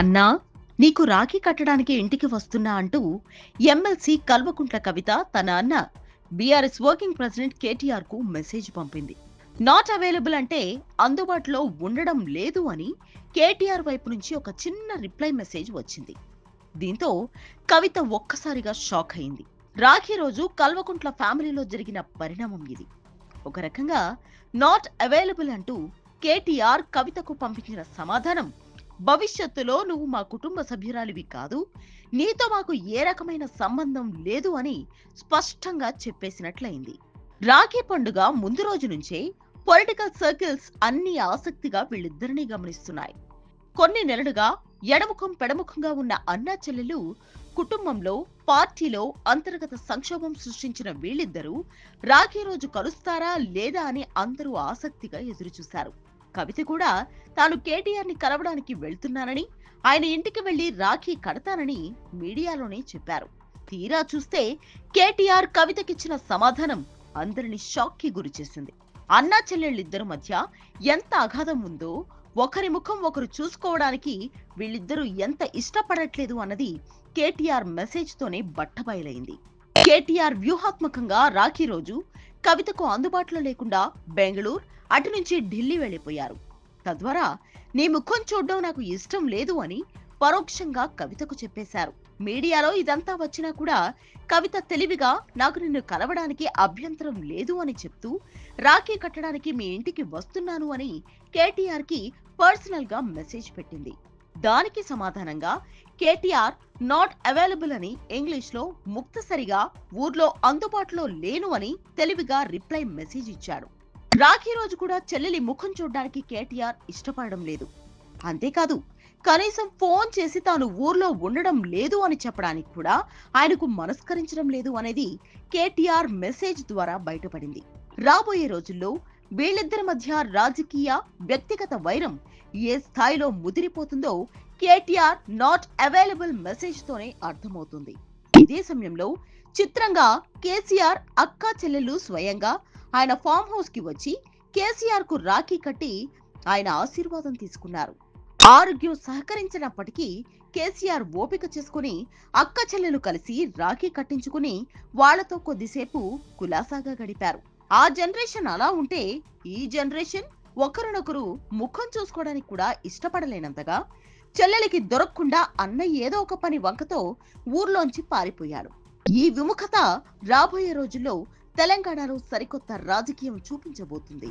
అన్నా నీకు రాఖీ కట్టడానికి ఇంటికి వస్తున్నా అంటూ ఎమ్మెల్సీ కల్వకుంట్ల కవిత తన అన్న బీఆర్ఎస్ వర్కింగ్ ప్రెసిడెంట్ కేటీఆర్కు మెసేజ్ పంపింది. నాట్ అవైలబుల్ అంటే అందుబాటులో ఉండడం లేదు అని కేటీఆర్ వైపు నుంచి ఒక చిన్న రిప్లై మెసేజ్ వచ్చింది. దీంతో కవిత ఒక్కసారిగా షాక్ అయింది. రాఖీ రోజు కల్వకుంట్ల ఫ్యామిలీలో జరిగిన పరిణామం ఇది. ఒక రకంగా నాట్ అవైలబుల్ అంటూ కేటీఆర్ కవితకు పంపించిన సమాధానం భవిష్యత్తులో నువ్వు మా కుటుంబ సభ్యురాలివి కాదు నీతో మాకు ఏ రకమైన సంబంధం లేదు అని స్పష్టంగా చెప్పేసినట్లయింది. రాఖీ పండుగ ముందు రోజు నుంచే పొలిటికల్ సర్కిల్స్ అన్ని ఆసక్తిగా వీళ్ళిద్దరినీ గమనిస్తున్నాయి. కొన్ని నెలలుగా ఎడముఖం పెడముఖంగా ఉన్న అన్నా చెల్లెలు కుటుంబంలో పార్టీలో అంతర్గత సంక్షోభం సృష్టించిన వీళ్ళిద్దరూ రాఖీ రోజు కలుస్తారా లేదా అని అందరూ ఆసక్తిగా ఎదురుచూశారు. కవిత కూడా తాను కేటీఆర్ని కలవడానికి వెళ్తున్నానని ఆయన ఇంటికి వెళ్ళి రాఖీ కడతానని మీడియాలోనే చెప్పారు. తీరా చూస్తే కేటీఆర్ కవితకిచ్చిన సమాధానం అందరిని షాక్కి గురిచేసింది అన్నా చెల్లెళ్ళిద్దరి మధ్య ఎంత అగాధం ఉందో ఒకరి ముఖం ఒకరు చూసుకోవడానికి వీళ్ళిద్దరూ ఎంత ఇష్టపడట్లేదు అన్నది కేటీఆర్ మెసేజ్తోనే బట్టబయలైంది. కేటీఆర్ వ్యూహాత్మకంగా రాఖీ రోజు కవితకు అందుబాటులో లేకుండా బెంగళూరు అటు నుంచి ఢిల్లీ వెళ్ళిపోయారు. తద్వారా నీ ముఖం చూడడం నాకు ఇష్టం లేదు అని పరోక్షంగా కవితకు చెప్పేశారు. మీడియాలో ఇదంతా వచ్చినా కూడా కవిత తెలివిగా నాకు నిన్ను కలవడానికి అభ్యంతరం లేదు అని చెప్తూ రాఖీ కట్టడానికి మీ ఇంటికి వస్తున్నాను అని కేటీఆర్కి పర్సనల్గా మెసేజ్ పెట్టింది. దానికి సమాధానంగా కేటీఆర్ నాట్ అవైలబుల్ అని ఇంగ్లీష్లో ముక్తసరిగా ఊర్లో అందుబాటులో లేను అని తెలివిగా రిప్లై మెసేజ్ ఇచ్చాడు రాఖీ రోజు కూడా చెల్లెలి ముఖం చూడడానికి కేటీఆర్ ఇష్టపడడం లేదు. అంతేకాదు కనీసం ఫోన్ చేసి తాను ఊర్లో ఉండడం లేదు అని చెప్పడానికి కూడా ఆయనకు మనస్కరించడం లేదు అనేది కేటీఆర్ మెసేజ్ ద్వారా బయటపడింది. రాబోయే రోజుల్లో వీళ్ళిద్దరి మధ్య రాజకీయ వ్యక్తిగత వైరం ఏ స్థాయిలో ముదిరిపోతుందో కేటీఆర్ నాట్ అవైలబుల్ మెసేజ్ తోనే అర్థమవుతుంది. ఇదే సమయంలో చిత్రంగా కేసీఆర్ అక్కా చెల్లెలు స్వయంగా ఆయన ఫామ్ హౌస్కి వచ్చి కేసీఆర్కు రాఖీ కట్టి ఆయన ఆశీర్వాదం తీసుకున్నారు. ఆరోగ్యం సహకరించినప్పటికీ కేసీఆర్ ఓపిక చేసుకుని అక్క చెల్లెలు కలిసి రాఖీ కట్టించుకుని వాళ్ళతో కొద్దిసేపు కులాసాగా గడిపారు. ఆ జనరేషన్ అలా ఉంటే ఈ జనరేషన్ ఒకరినొకరు ముఖం చూసుకోవడానికి కూడా ఇష్టపడలేనంతగా చెల్లెలికి దొరకకుండా అన్న ఏదో ఒక పని వంకతో ఊర్లోంచి పారిపోయాడు ఈ విముఖత రాబోయే రోజుల్లో తెలంగాణలో సరికొత్త రాజకీయం చూపించబోతుంది.